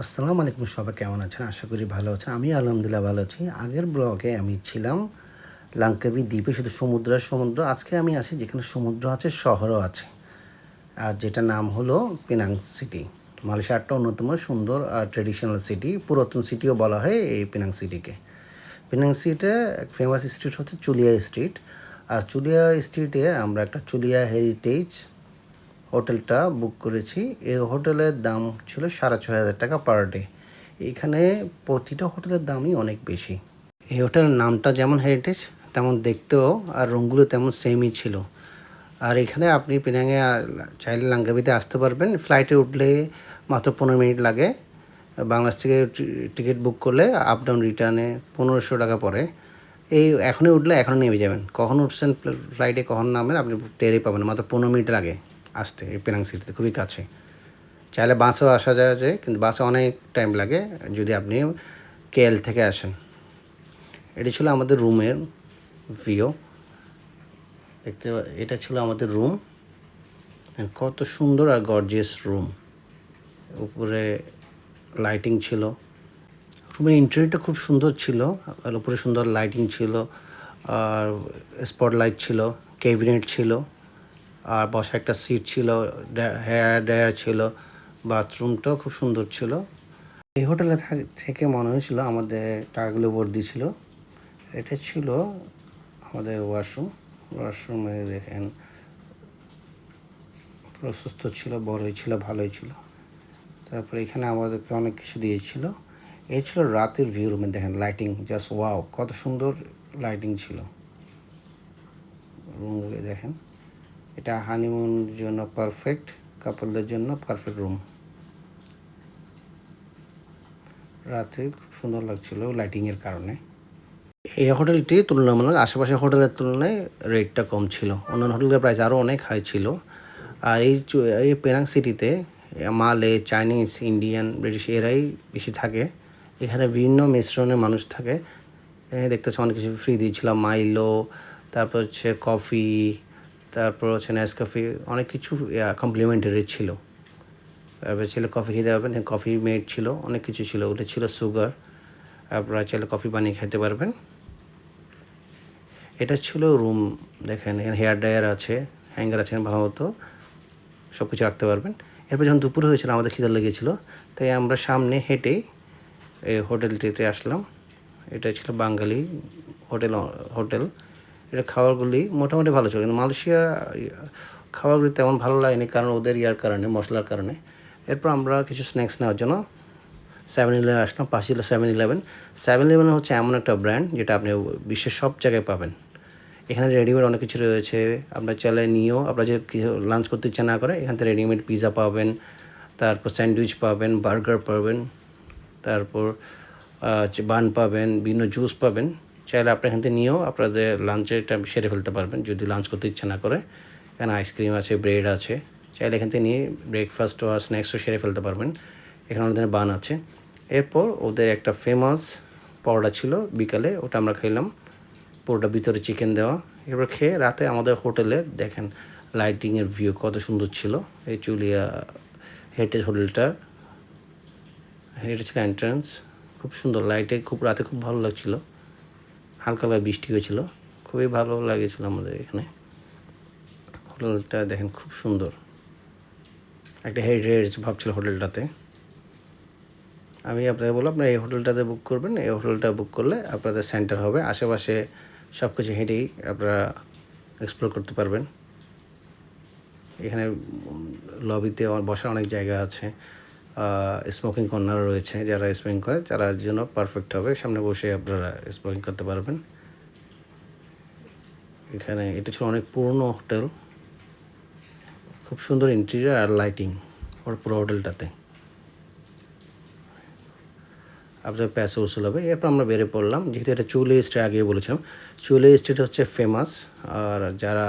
আসসালামু আলাইকুম সবাই, কেমন আছেন? আশা করি ভালো আছেন। আমি আলহামদুলিল্লাহ ভালো আছি। আগের ব্লগে আমি ছিলাম লাঙ্কাবি দ্বীপে শুধু সমুদ্র সমুদ্র। আজকে আমি আছি যেখানে সমুদ্র আছে, শহরও আছে। আর যেটা নাম হলো পেনাং সিটি মালয়েশিয়ার একটা অন্যতম সুন্দর আর ট্রেডিশনাল সিটি পুরাতন সিটিও বলা হয় এই পেনাং সিটিকে পেনাং সিটে ফেমাস স্ট্রিট হচ্ছে চুলিয়া স্ট্রিট আর চুলিয়া স্ট্রিটে আমরা একটা চুলিয়া হেরিটেজ হোটেলটা বুক করেছি। এই হোটেলের দাম ছিল সাড়ে ছয় হাজার টাকা পার ডে। এখানে প্রতিটা হোটেলের দামই অনেক বেশি। এই হোটেলের নামটা যেমন হেরিটেজ তেমন দেখতেও আর রুমগুলো তেমন সেমই ছিল। আর এখানে আপনি পেনাঙে চাইলে লাঙ্গাবিতে আসতে পারবেন। ফ্লাইটে উঠলে মাত্র পনেরো মিনিট লাগে। বাংলাদেশ থেকে টিকিট বুক করলে আপ ডাউন রিটার্নে পনেরোশো টাকা পড়ে। এই এখনই উঠলে এখনই নেমে যাবেন। কখন উঠছেন ফ্লাইটে কখন নামেন আপনি টেরই পাবেন মাত্র পনেরো মিনিট লাগে। আসতে, এই পেনাং সিটিতে খুবই কাছে। চাইলে বাসেও আসা যায় যে, কিন্তু বাসে অনেক টাইম লাগে যদি আপনি কেএল থেকে আসেন। এটি ছিল আমাদের রুমের ভিও দেখতে এটা ছিল আমাদের রুম কত সুন্দর আর গর্জিয়াস রুম উপরে লাইটিং ছিল। রুমের ইন্টারিয়রটা খুব সুন্দর ছিল। উপরে সুন্দর লাইটিং ছিল। আর স্পট লাইট ছিল। ক্যাবিনেট ছিল। আর বসা একটা সিট ছিল হেয়ার ড্রায়ার ছিল বাথরুমটাও খুব সুন্দর ছিল। এই হোটেলে থাক- মনে হয়েছিল আমাদের টাকাগুলো ভর্তি ছিল এটা ছিল আমাদের ওয়াশরুম ওয়াশরুমে দেখেন, প্রশস্ত ছিল, বড়ই ছিল, ভালোই ছিল। তারপরে এখানে আমাদেরকে অনেক কিছু দিয়েছিল। এই ছিল রাতের ভিউ রুমে দেখেন লাইটিং জাস্ট ওয়াও কত সুন্দর লাইটিং ছিল। রুমগুলো দেখেন। এটা হানিমুন জন্য পারফেক্ট কাপলদের জন্য পারফেক্ট রুম রাতে খুব সুন্দর লাগছিল লাইটিংয়ের কারণে। এই হোটেলটি তুলনামূলক আশেপাশের হোটেলের তুলনায় রেটটা কম ছিল। অন্যান্য হোটেলের প্রাইস আরও অনেক হাই ছিল। আর এই এই পেনাং সিটিতে মালে চাইনিজ ইন্ডিয়ান ব্রিটিশ এরাই বেশি থাকে। এখানে বিভিন্ন মিশ্রণের মানুষ থাকে। দেখতে হচ্ছে অনেক কিছু ফ্রি দিয়েছিলাম মাইলো তারপর হচ্ছে কফি তারপর হচ্ছে নেসকাফি অনেক কিছু কমপ্লিমেন্টারি ছিল। তারপরে ছিল কফি খেতে পারবেন কফি মেড ছিল, অনেক কিছু ছিল। ওটা ছিল সুগার আপনারা চাইলে কফি বানিয়ে খেতে পারবেন। এটা ছিল রুম দেখেন, এখানে হেয়ার ড্রায়ার আছে হ্যাঙ্গার আছে, ভালো মতো সব কিছু রাখতে পারবেন। এরপর যখন দুপুর হয়েছিল, আমাদের খিদে লেগেছিলো, তাই আমরা সামনে হেঁটেই এই হোটেলটিতে আসলাম। এটা ছিল বাঙালি হোটেল হোটেল এটা খাবারগুলি মোটামুটি ভালো ছিল। কিন্তু মালয়েশিয়া, খাবারগুলি তেমন ভালো লাগেনি কারণ ওদের ইয়ার কারণে, মশলার কারণে। এরপর আমরা কিছু স্ন্যাক্স নেওয়ার জন্য সেভেন ইলেভেন আসলাম, পাশে ছিল সেভেন ইলেভেন সেভেন ইলেভেন হচ্ছে এমন একটা ব্র্যান্ড যেটা আপনি বিশ্বের সব জায়গায় পাবেন। এখানে রেডিমেড অনেক কিছু রয়েছে। আপনার চাইলে নিয়েও, আপনার যে কিছু লাঞ্চ করতে ইচ্ছা না করে, এখান থেকে রেডিমেড পিৎজা পাবেন। তারপর স্যান্ডউইচ পাবেন বার্গার পাবেন, তারপর বান পাবেন, বিভিন্ন জুস পাবেন। চাইলে আপনি এখান থেকে নিয়েও আপনাদের লাঞ্চেরটা সেরে ফেলতে পারবেন, যদি লাঞ্চ করতে ইচ্ছা না করে। এখানে আইসক্রিম আছে ব্রেড আছে। চাইলে এখান থেকে নিয়ে ব্রেকফাস্ট বা স্ন্যাক্সও সেরে ফেলতে পারবেন। এখানে ওদের বান আছে। এরপর ওদের একটা ফেমাস পরোটা ছিল বিকালে, ওটা আমরা খেলাম। পুরোটা ভিতরে চিকেন দেওয়া। এরপর খেয়ে রাতে আমাদের হোটেলে দেখেন লাইটিংয়ের ভিউ কত সুন্দর ছিল। এই চুলিয়া হেরিটেজ হোটেলটার এটা ছিল এন্ট্রান্স খুব সুন্দর লাইটে খুব, রাতে খুব ভালো লাগছিল। হালকা বৃষ্টি হয়েছিল। খুবই ভালো লাগেছিল আমাদের এখানে। হোটেলটা দেখেন খুব সুন্দর। একটা হেরিটেজ ভাবছিল হোটেলটাতে। আমি আপনাকে বললাম, আপনার এই হোটেলটাতে বুক করবেন। এই হোটেলটা বুক করলে আপনাদের সেন্টার হবে। আশেপাশে সব কিছু হেঁটেই আপনারা এক্সপ্লোর করতে পারবেন। এখানে লবিতে বসার অনেক জায়গা আছে। স্মোকিং কর্নার রয়েছে যারা স্মোকিং করে যারা জন্য পারফেক্ট হবে। সামনে বসে আপনারা স্মোকিং করতে পারবেন। এখানে এটা ছিল অনেক পুরনো হোটেল খুব সুন্দর ইন্টেরিয়ার আর লাইটিং ওর পুরো হোটেলটাতে আপনার প্যাসে উসুল হবে। এরপর আমরা বেরিয়ে পড়লাম। যেহেতু এটা চুলে স্ট্রিট আগে বলেছিলাম, চুলে স্ট্রিট হচ্ছে ফেমাস আর যারা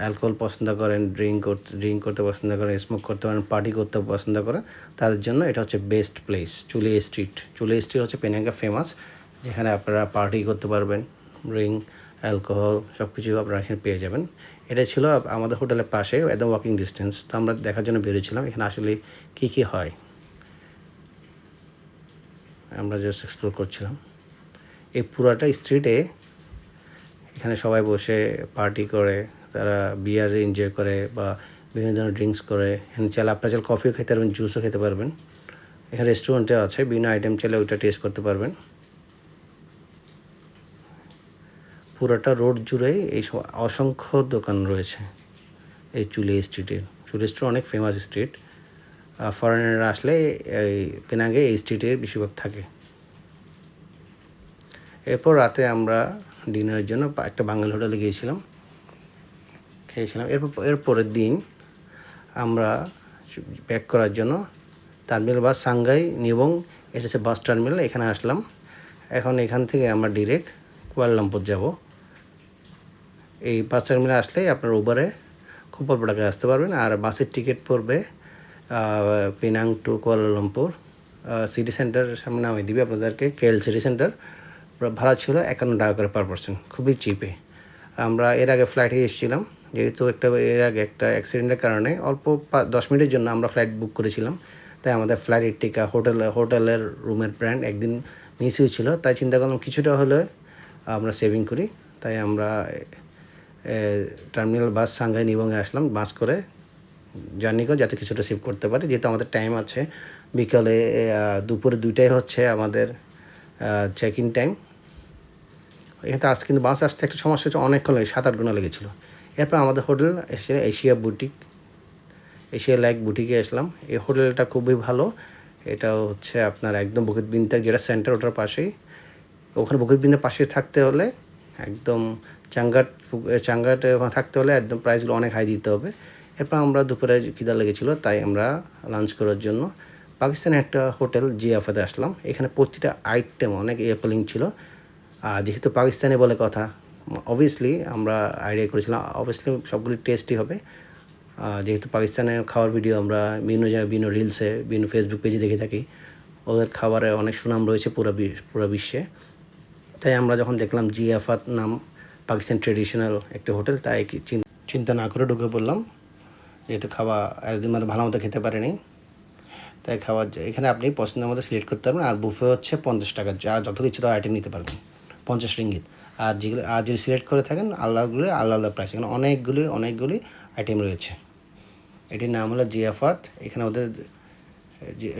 অ্যালকোহল পছন্দ করেন, ড্রিঙ্ক করতে ড্রিঙ্ক করতে পছন্দ করেন, স্মোক করতে পারেন, পার্টি করতে পছন্দ করেন তাদের জন্য এটা হচ্ছে best place, Chulia Street. Chulia Street হচ্ছে পেনাঙ্গা ফেমাস, যেখানে আপনারা পার্টি করতে পারবেন, ড্রিঙ্ক, অ্যালকোহল সব কিছু আপনারা এখানে পেয়ে যাবেন। এটা ছিল আমাদের হোটেলের পাশে একদম ওয়াকিং ডিস্টেন্স তো আমরা দেখার জন্য বেরিয়েছিলাম, এখানে আসলে কী কী হয়। আমরা জাস্ট এক্সপ্লোর করছিলাম। এই পুরাটা স্ট্রিটে এখানে সবাই বসে পার্টি করে, তারা বিয়ার এনজয় করে বা বিভিন্ন ধরনের ড্রিঙ্কস করে। এখানে চাইলে আপনার চাইলে কফিও খেতে পারবেন জুসও খেতে পারবেন। এখানে রেস্টুরেন্টে আছে, বিভিন্ন আইটেম চাইলে ওইটা টেস্ট করতে পারবেন। পুরোটা রোড জুড়েই এই অসংখ্য দোকান রয়েছে এই চুলি স্ট্রিটের চুলি স্ট্রিট অনেক ফেমাস স্ট্রিট ফরেনাররা আসলে এই পেনাঙ্গে এই স্ট্রিটে বেশিরভাগ থাকে। এরপর রাতে আমরা ডিনারের জন্য একটা বাঙালি হোটেলে গিয়েছিলাম। খেয়েছিলাম। এরপর এর পরের দিন আমরা ব্যাক করার জন্য টার্মিনাল বাস সাংগাই নিবং, এটা হচ্ছে বাস টার্মিনাল, এখানে আসলাম। এখন এখান থেকে আমরা ডিরেক্ট কুয়ালালামপুর যাব। এই বাস টার্মিনালে আসলে আপনার উবারে খুব অল্প টাকায় আসতে পারবেন। আর বাসের টিকিট পড়বে Penang to Kuala Lumpur city centre সামনে নামিয়ে দিবে আপনাদেরকে কেএল সিটি সেন্টার ভাড়া ছিল একান্ন টাকা করে পার পার্সন খুবই চিপে আমরা এর আগে ফ্লাইটে এসেছিলাম, যেহেতু একটা এর আগে একটা অ্যাক্সিডেন্টের কারণে অল্প দশ মিনিটের জন্য আমরা ফ্লাইট বুক করেছিলাম। তাই আমাদের ফ্লাইটের টিকা হোটেল হোটেলের রুমের ব্র্যান্ড একদিন মিস হয়েছিল। তাই চিন্তা করলাম কিছুটা হলে আমরা সেভিং করি। তাই আমরা টার্মিনাল বাস সাংঘাই নিবঙ্গে আসলাম বাস করে জার্নি করে যাতে কিছুটা সেভ করতে পারি। যেহেতু আমাদের টাইম আছে, বিকালে দুপুরে দুইটাই হচ্ছে আমাদের চেক ইন টাইম এখানে আজ কিন্তু বাস আসতে একটা সমস্যা হচ্ছে অনেকক্ষণ লাগে সাত আট ঘণ্টা লেগেছিলো। এরপর আমাদের হোটেল এসে এশিয়া বুটিক, এশিয়া লাইক বুটিকে আসলাম। এই হোটেলটা খুবই ভালো। এটা হচ্ছে আপনার একদম বকিত বিনতে যেটা সেন্টার ওটার পাশেই। ওখানে বকিত বিনতে পাশে থাকতে হলে একদম চাঙ্গাট, চাঙ্গাটে ওখানে থাকতে হলে একদম প্রাইসগুলো অনেক হাই দিতে হবে। এরপর আমরা দুপুরে খিদা লেগেছিলো, তাই আমরা লাঞ্চ করার জন্য পাকিস্তানের একটা হোটেল জিয়াফাতে আসলাম। এখানে প্রতিটা আইটেম অনেক অ্যাপেলিং ছিল। যেহেতু পাকিস্তানি বলে কথা অবভিয়াসলি আমরা আইডিয়া করেছিলাম অবভিয়াসলি সবগুলি টেস্টই হবে। যেহেতু পাকিস্তানে খাওয়ার ভিডিও আমরা বিভিন্ন জায়গায়, বিভিন্ন রিলসে বিভিন্ন ফেসবুক পেজে দেখে থাকি, ওদের খাবারে অনেক সুনাম রয়েছে পুরো পুরো বিশ্বে। তাই আমরা যখন দেখলাম জিয়াফাত নাম পাকিস্তান ট্রেডিশনাল একটি হোটেল, তাই কি চিন্তা না করে ঢুকে পড়লাম। যেহেতু খাওয়া একদিন মানে ভালো মতো খেতে পারেনি, তাই খাওয়ার এখানে আপনি পছন্দের মতো সিলেক্ট করতে পারবেন, আর বুফে হচ্ছে পঞ্চাশ টাকা, যা যত ইচ্ছে তো আইটেম নিতে পারবেন। পঞ্চাশ রিঙ্গিত। আর যেগুলো, আর যদি সিলেক্ট করে থাকেন আলাদাগুলো আলাদা আলাদা প্রাইস এখানে অনেকগুলি অনেকগুলি আইটেম রয়েছে। এটির নাম হলো জিয়াফাত। এখানে ওদের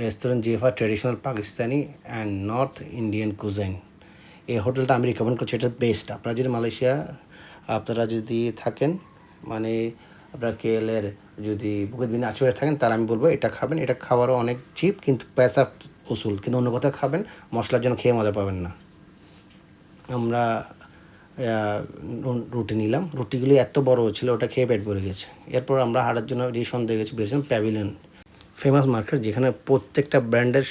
restaurant Ziafat traditional Pakistani and north Indian cuisine এই হোটেলটা আমি রিকমেন্ড করছি, এটা বেস্ট আপনারা যদি মালয়েশিয়া, আপনারা যদি থাকেন মানে আপনার কেএলের যদি বুকের বিন্দু আশেপাশে থাকেন, তাহলে আমি বলব এটা খাবেন। এটা খাওয়ারও অনেক চিপ কিন্তু পয়সা উসুল। কিন্তু অন্য কোথাও খাবেন, মশলার জন্য খেয়ে মজা পাবেন না। আমরা রুটি নিলাম। রুটিগুলি এত বড় ছিল, ওটা খেয়ে পেট ভরে গেছে। এরপর আমরা হাঁটার জন্য যে সন্ধ্যে গেছি বেরিয়েছিলাম প্যাভিলিয়ন ফেমাস মার্কেট যেখানে প্রত্যেকটা ব্র্যান্ডের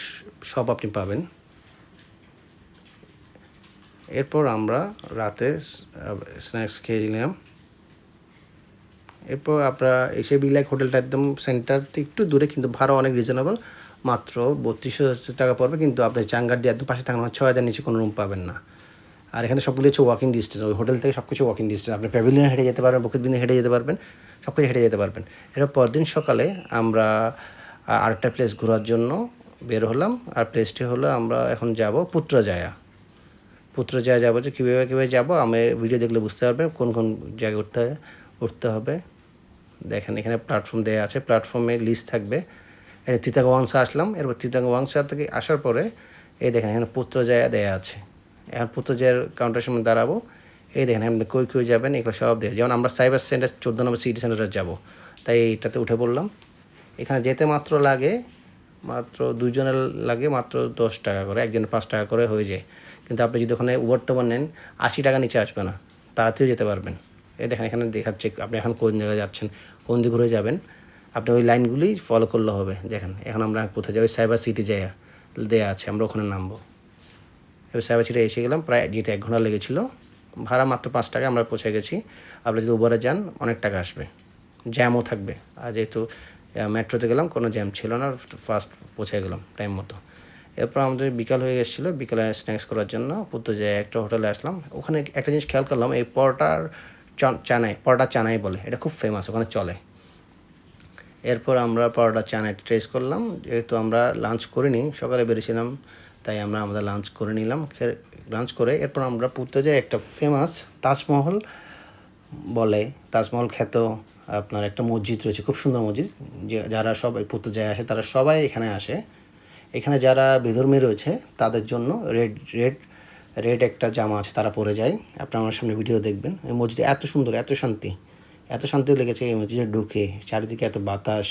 সব আপনি পাবেন। এরপর আমরা রাতে স্ন্যাক্স খেয়ে নিলাম। এরপর আপনারা এসে বিলাক হোটেলটা একদম সেন্টার একটু দূরে, কিন্তু ভাড়া অনেক রিজনেবল মাত্র বত্রিশশো টাকা পড়বে, কিন্তু আপনি চাঙ্গার দিয়ে একদম পাশে থাকেন ছয় হাজার নিচে কোনো রুম পাবেন না। আর এখানে সবগুলো হচ্ছে ওয়াকিং ডিস্টেন্স ওই হোটেল থেকে সব কিছু ওয়াকিং ডিস্টেন্স আপনি প্যাভিলিয়ন হেঁটে যেতে পারবেন বকুত বিন্দু হেঁটে যেতে পারবেন সব কিছু হেঁটে যেতে পারবেন। এরপর পরদিন সকালে আমরা আরেকটা প্লেস ঘোরার জন্য বের হলাম, আর প্লেসটি হলো আমরা এখন যাব পুত্রজায়া। পুত্রজায়া যাব যে কীভাবে কীভাবে যাব, আমি ভিডিও দেখলে বুঝতে পারবেন কোন কোন জায়গায় উঠতে উঠতে হবে। দেখেন এখানে প্ল্যাটফর্ম দেওয়া আছে প্ল্যাটফর্মে লিস্ট থাকবে। তিতাঙ্গ ওয়াংসা আসলাম, এরপর তিতাঙ্গ ওয়াংসা থেকে আসার পরে এই দেখেন এখানে পুত্রজায়া দেয়া আছে। এখন পুত্রজায়ার কাউন্টার সামনে দাঁড়াবো। এই দেখেন আপনি কই কই যাবেন, এগুলো সব দেয় যেমন আমরা সাইবার সেন্টার চোদ্দ নম্বর সিটি সেন্টারে যাব। তাই এটাতে উঠে পড়লাম। এখানে যেতে মাত্র লাগে, মাত্র দুজনের লাগে মাত্র দশ টাকা করে, একজনের পাঁচ টাকা করে হয়ে যায়। কিন্তু আপনি যদি ওখানে উবার নেন, আশি টাকা নিচে আসবে না তাড়াতাড়ি যেতে পারবেন। এই দেখেন, এখানে দেখাচ্ছে আপনি এখন কোন জায়গায় যাচ্ছেন, কোন দিক ঘুরে যাবেন। আপনি ওই লাইনগুলি ফলো করলে হবে। দেখেন, এখন আমরা কোথায় যাই? সাইবার সিটি জায়গা দেয়া আছে, আমরা ওখানে নামবো। এবার সাইবার সিটি এসে গেলাম, প্রায় যেতে এক ঘণ্টা লেগেছিলো। ভাড়া মাত্র পাঁচ টাকা আমরা পৌঁছে গেছি। আপনি যদি উবারে যান, অনেক টাকা আসবে। জ্যামও থাকবে। আর যেহেতু মেট্রোতে গেলাম, কোনো জ্যাম ছিল না ফার্স্ট পৌঁছে গেলাম টাইম মতো। এরপর আমাদের বিকাল হয়ে গেছিল, বিকালে স্ন্যাক্স করার জন্য। পুত্র যে একটা হোটেলে আসলাম। ওখানে একটা জিনিস খেয়াল করলাম, এই পরোটার চানাই, পরোটা চানাই বলে। এটা খুব ফেমাস ওখানে চলে। এরপর আমরা পরোটা চানাই ট্রেস করলাম। যেহেতু আমরা লাঞ্চ করিনি, সকালে বেরিয়েছিলাম। তাই আমরা আমাদের লাঞ্চ করে নিলাম। লাঞ্চ করে এরপর আমরা পুরতে যাই একটা ফেমাস তাজমহল বলে। তাজমহল খ্যাত আপনার একটা মসজিদ রয়েছে, খুব সুন্দর মসজিদ। যারা সবাই পুরতে যায় আসে, তারা সবাই এখানে আসে। এখানে যারা বিধর্মী রয়েছে, তাদের জন্য রেড রেড রেড একটা জামা আছে, তারা পরে যায়। আপনারা আমার সামনে ভিডিও দেখবেন। এই মসজিদে এত সুন্দর, এত শান্তি। এত শান্তি লেগেছে এই মসজিদে ঢুকে। চারিদিকে এত বাতাস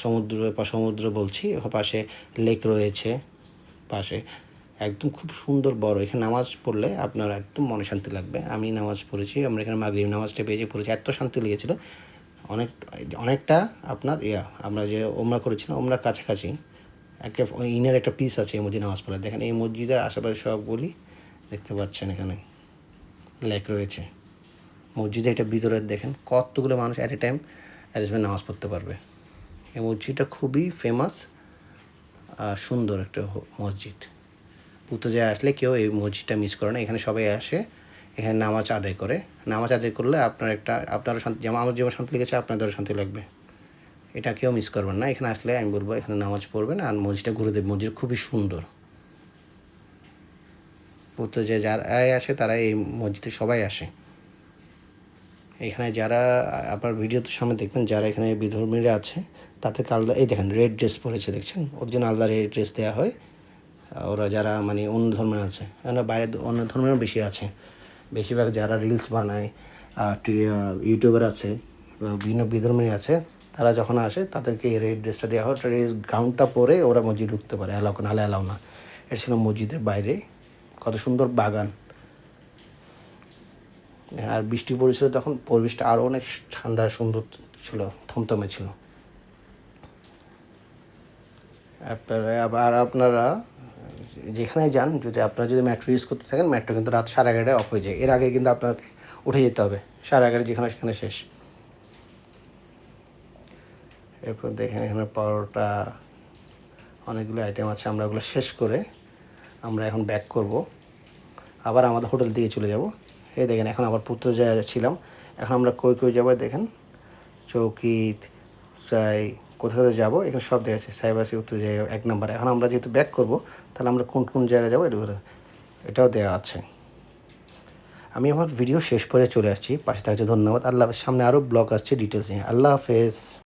সমুদ্র সমুদ্র বলছি পাশে লেক রয়েছে, পাশে। একদম খুব সুন্দর বড়। এখানে নামাজ পড়লে আপনার একদম মনে শান্তি লাগবে। আমি নামাজ পড়েছি, আমরা এখানে মাগরিব নামাজটা পেয়েছি, পড়েছি। এত শান্তি লেগেছিল। অনেক, অনেকটা আপনার ইয়া, আমরা যে ওমরা করেছিলাম ওমরা কাছাকাছি। একটা ইনার একটা পিস আছে এই মসজিদ নামাজ পড়ে দেখেন, এই মসজিদের আশেপাশে সবগুলি দেখতে পাচ্ছেন এখানে। লেক রয়েছে। মসজিদে এটা ভিতরে দেখেন, কতগুলো মানুষ অ্যাট এ টাইম অ্যারেঞ্জমেন্ট নামাজ পড়তে পারবে। এই মসজিদটা খুবই ফেমাস সুন্দর একটা মসজিদ। পুতোজায় আসলে কেউ এই মসজিদটা মিস করে না। এখানে সবাই আসে, এখানে নামাজ আদায় করে। নামাজ আদায় করলে আপনার একটা, আপনারও শান্তি, যেমন আমার যেমন শান্তি লেগেছে, আপনাদেরও শান্তি লাগবে। এটা কেউ মিস করবেন না। এখানে আসলে আমি বলব, এখানে নামাজ পড়বেন আর মসজিদটা ঘুরে দেবেন। মসজিদ খুবই সুন্দর। পুতোজে যারাই আসে তারা এই মসজিদে সবাই আসে। এখানে যারা, আপনার ভিডিওতে সামনে দেখবেন, যারা এখানে বিধর্মীরা আছে তাদেরকে আলাদা এই দেখেন রেড ড্রেস পরেছে, দেখছেন? ওর জন্য আলাদা রেড ড্রেস দেওয়া হয়। ওরা যারা মানে অন্য ধর্মের আছে কেননা বাইরে অন্য ধর্মেরও বেশি আছে। বেশিরভাগ যারা রিলস বানায় ইউটিউবার আছে বিভিন্ন বিধর্মী আছে, তারা যখন আসে, তাদেরকে এই রেড ড্রেসটা দেওয়া হয়। ড্রেস গাউনটা পরে ওরা মসজিদ ঢুকতে পারে অ্যালাউ নাহলে অ্যালাউ না। এটা ছিল মসজিদের বাইরে, কত সুন্দর বাগান। আর বৃষ্টি পড়েছিল তখন পরিবেশটা আরও অনেক ঠান্ডা, সুন্দর ছিল, থমথমে ছিল। আবার আপনারা যেখানে যান, যদি আপনারা যদি মেট্রো ইউজ করতে থাকেন মেট্রো কিন্তু রাত সাড়ে এগারোটায় অফ হয়ে যায়। এর আগে কিন্তু আপনাকে উঠে যেতে হবে। সাড়ে এগারো যেখানে সেখানে শেষ। এরপর দেখেন এখানে পরোটা, অনেকগুলো আইটেম আছে, আমরা ওগুলো শেষ করে আমরা এখন ব্যাক করব। আবার আমাদের হোটেল দিয়ে চলে যাব। এই দেখেন, এখন আবার পুত্র ছিলাম। এখন আমরা কই কই যাব দেখেন? চৌকিত চাই কোথায় কোথায় যাব? এখানে সব দেখা যাচ্ছে সাইবাসি উত্তর জায়গা, এক নাম্বার। এখন আমরা যেহেতু ব্যাক করব, তাহলে আমরা কোন কোন জায়গায় যাব? এটা এটাও দেওয়া আছে। আমি আমার ভিডিও শেষ করে চলে আসছি। পাশে থাকছে ধন্যবাদ। আল্লাহ সামনে আরও ব্লগ আসছে ডিটেলস নিয়ে। আল্লাহ হাফেজ।